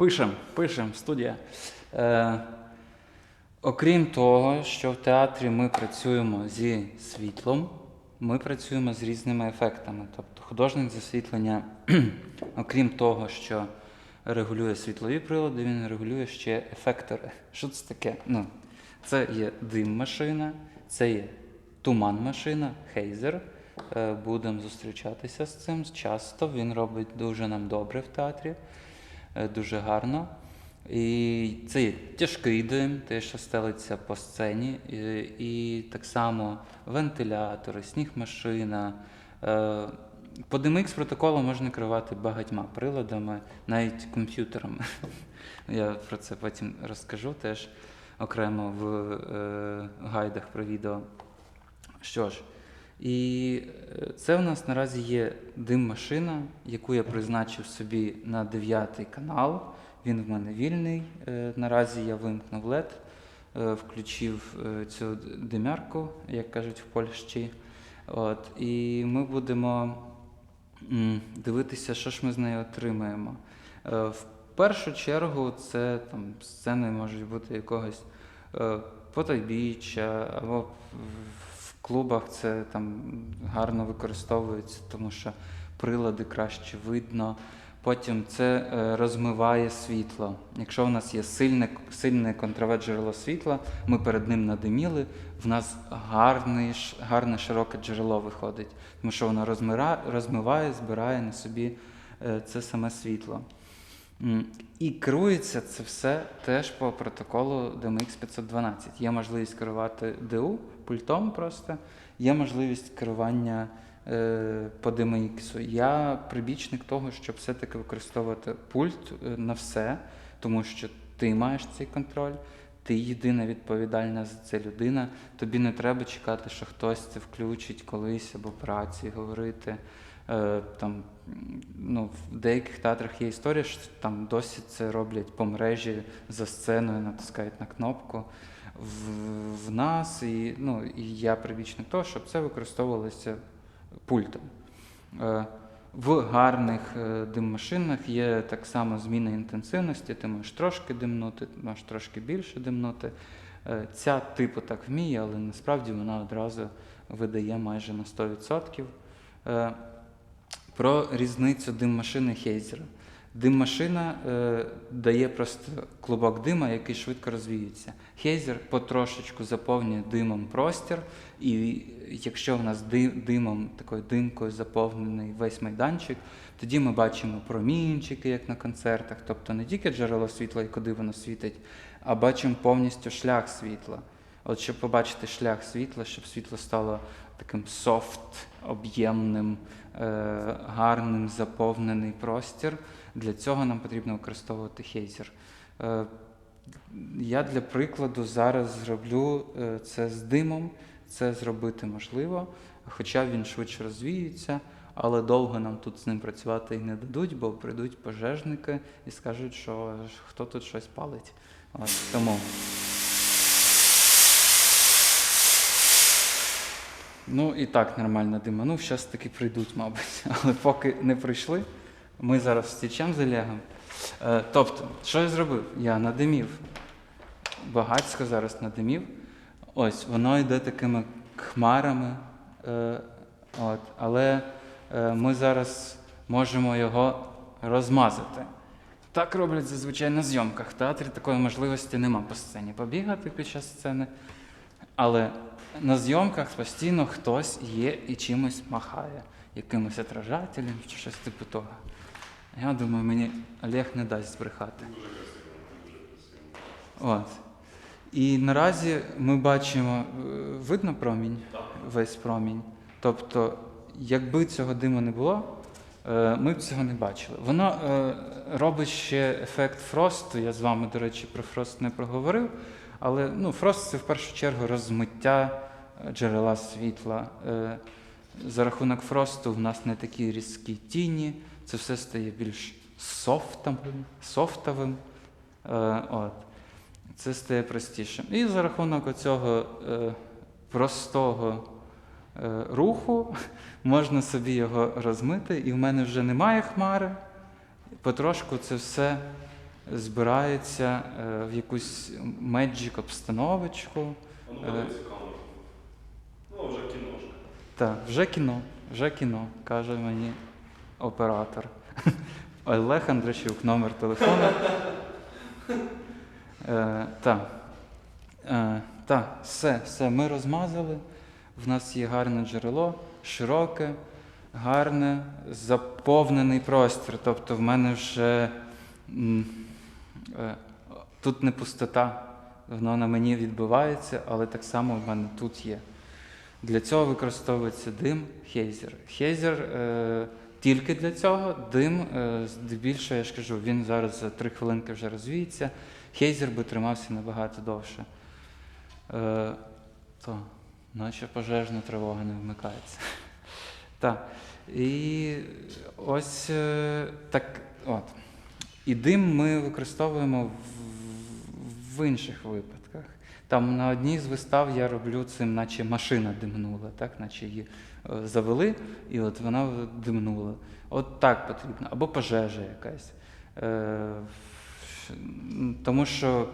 Пишем, пишем, студія. Е, окрім того, що в театрі ми працюємо зі світлом, ми працюємо з різними ефектами. Тобто художник з освітлення, окрім того, що регулює світлові прилади, він регулює ще ефектори. Що це таке? Ну, це є дим-машина, це є туман-машина, хейзер. Е, Будемо зустрічатися з цим часто. Він робить дуже нам добре в театрі, дуже гарно. І це є тяжкий дим, те, що стелиться по сцені, і, і так само вентилятори, сніг-машина. Е, По DMX протоколу можна керувати багатьма приладами, навіть комп'ютерами. Я про це потім розкажу теж окремо в е, гайдах про відео. Що ж, і е, це у нас наразі є дим-машина, яку я призначив собі на 9 канал. Він в мене вільний. Е, Наразі я вимкнув LED, е, включив цю димярку, як кажуть в Польщі. От, і ми будемо дивитися, що ж ми з нею отримаємо. В першу чергу це там, сцени можуть бути якогось потайбіччя або в- в клубах це там гарно використовується, тому що прилади краще видно. Потім це е, розмиває світло. Якщо в нас є сильне, сильне контрове джерело світла, ми перед ним надиміли, в нас гарний, ш- гарне широке джерело виходить, тому що воно розмира, розмиває, збирає на собі е, це саме світло. І керується це все теж по протоколу DMX 512. Є можливість керувати ДУ пультом просто, є можливість керування е, по DMX. Я прибічник того, щоб все-таки використовувати пульт е, на все, тому що ти маєш цей контроль, ти єдина відповідальна за це людина. Тобі не треба чекати, що хтось це включить колись або праці говорити. Е, Там, ну, в деяких театрах є історія, що там досі це роблять по мережі за сценою, натискають на кнопку. В, в нас, і, ну, і я прибічник того, щоб це використовувалося пультом. Е, В гарних е, диммашинах є так само зміна інтенсивності, ти можеш трошки димнути, можеш трошки більше димнути. Е, Ця типу так вміє, але насправді вона одразу видає майже на 100%. Про різницю дим-машини Хейзера. Дим-машина е, дає просто клубок дима, який швидко розвіюється. Хейзер потрошечку заповнює димом простір, і якщо в нас ди- димом, такою димкою заповнений весь майданчик, тоді ми бачимо промінчики, як на концертах, тобто не тільки джерело світла і куди воно світить, а бачимо повністю шлях світла. От щоб побачити шлях світла, щоб світло стало таким софт, об'ємним, гарним, заповнений простір. Для цього нам потрібно використовувати хейзер. Е, я для прикладу зараз зроблю е, це з димом. Це зробити можливо, хоча він швидше розвіюється, але довго нам тут з ним працювати і не дадуть, бо прийдуть пожежники і скажуть, що хто тут щось палить. От, тому. Ну і так нормально дима. Ну, зараз таки прийдуть, мабуть. Але поки не прийшли, ми зараз встічемо з Олегом. Е, тобто, що я зробив? Я надимів. Багацько зараз надимів. Ось, воно йде такими хмарами. Е, от, але е, ми зараз можемо його розмазати. Так роблять зазвичай на зйомках. В театрі такої можливості нема по сцені побігати під час сцени. Але на зйомках постійно хтось є і чимось махає, якимось отражателем чи щось типу того. Я думаю, мені Олег не дасть збрехати. От. І наразі ми бачимо, е, видно промінь, весь промінь. Тобто, якби цього диму не було, е, ми б цього не бачили. Воно е, робить ще ефект фросту. Я з вами, до речі, про фрост не проговорив. Але ну, фрост це в першу чергу розмиття е, джерела світла. Е, За рахунок фросту в нас не такі різкі тіні, це все стає більш софтовим. софтовим. Е, От. Це стає простішим. І за рахунок цього простого руху можна собі його розмити, і в мене вже немає хмари. Потрошку це все збирається е, в якусь меджик обстановочку. А ну Е. камеру. Ну, вже кіношка. Так, вже кіно, вже кіно, каже мені оператор. Олег Андрощук, номер телефону. Е, так. Е, так, все, все, ми розмазали. В нас є гарне джерело, широке, гарне, заповнений простір. Тобто в мене вже е, тут не пустота, воно на мені відбувається, але так само в мене тут є. Для цього використовується дим хейзер. Хейзер е, тільки для цього, дим, е, здебільшого, я ж кажу, він зараз за три хвилинки вже розвіється. Хейзер би тримався набагато довше. Е, то, наче пожежна тривога не вмикається. Так. І ось е, так. От. І дим ми використовуємо в, в інших випадках. Там на одній з вистав я роблю цим, наче машина димнула, так? наче її е, завели, і от вона димнула. От так потрібно. Або пожежа якась. Е, тому що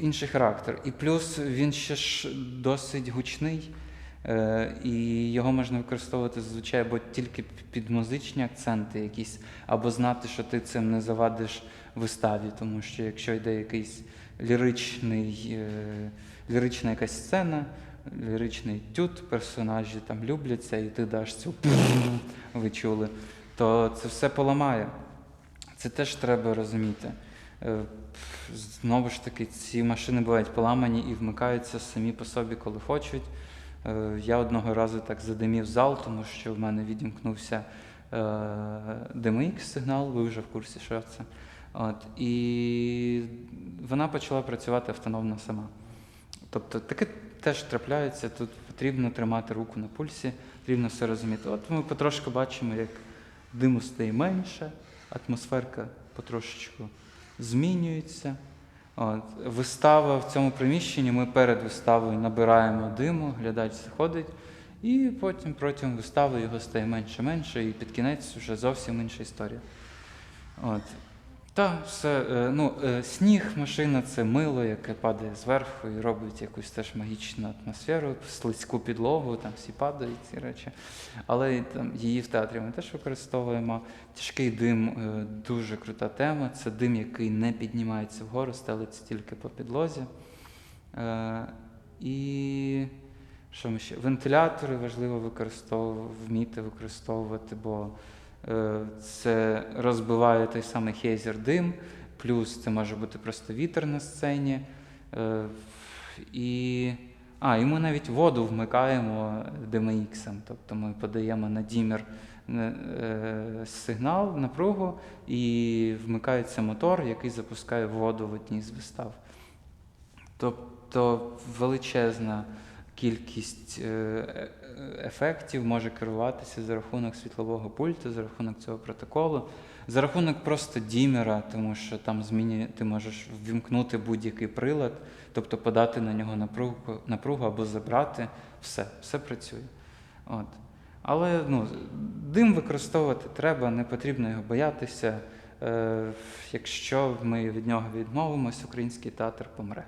інший характер. І плюс він ще ж досить гучний, е, і його можна використовувати зазвичай або тільки під музичні акценти якісь, або знати, що ти цим не завадиш виставі, тому що якщо йде якийсь ліричний, е, лірична якась сцена, ліричний тют, персонажі там любляться, і ти даш цю ви чули, то це все поламає. Це теж треба розуміти. Е, Знову ж таки, ці машини бувають поламані і вмикаються самі по собі, коли хочуть. Е, Я одного разу так задимів зал, тому що в мене відімкнувся е, DMX сигнал, ви вже в курсі, що це. От, і вона почала працювати автономно сама. Тобто таке теж трапляється, тут потрібно тримати руку на пульсі, потрібно все розуміти. От ми потрошку бачимо, як диму стає менше, атмосферка потрошечку змінюється. От. Вистава в цьому приміщенні, ми перед виставою набираємо диму, глядач заходить, і потім протягом вистави його стає менше-менше, і під кінець вже зовсім інша історія. От. Та, все, е, ну, е, сніг, машина це мило, яке падає зверху і робить якусь теж магічну атмосферу, слизьку підлогу, там всі падають ці речі. Але там, її в театрі ми теж використовуємо. Тяжкий дим е, дуже крута тема. Це дим, який не піднімається вгору, стелиться тільки по підлозі. І що ми ще? Вентилятори важливо використовувати, вміти використовувати, бо це розбиває той самий хейзер дим, плюс це може бути просто вітер на сцені. Е, і, а, і ми навіть воду вмикаємо DMX, тобто ми подаємо на дімер е, е, сигнал, напругу, і вмикається мотор, який запускає воду в одній з вистав. Тобто величезна кількість е, е, ефектів може керуватися за рахунок світлового пульту, за рахунок цього протоколу, за рахунок просто дімера, тому що там змінює, ти можеш ввімкнути будь-який прилад, тобто подати на нього напругу, напругу або забрати. Все, все працює. От. Але ну, дим використовувати треба, не потрібно його боятися. Е, якщо ми від нього відмовимось, український театр помре.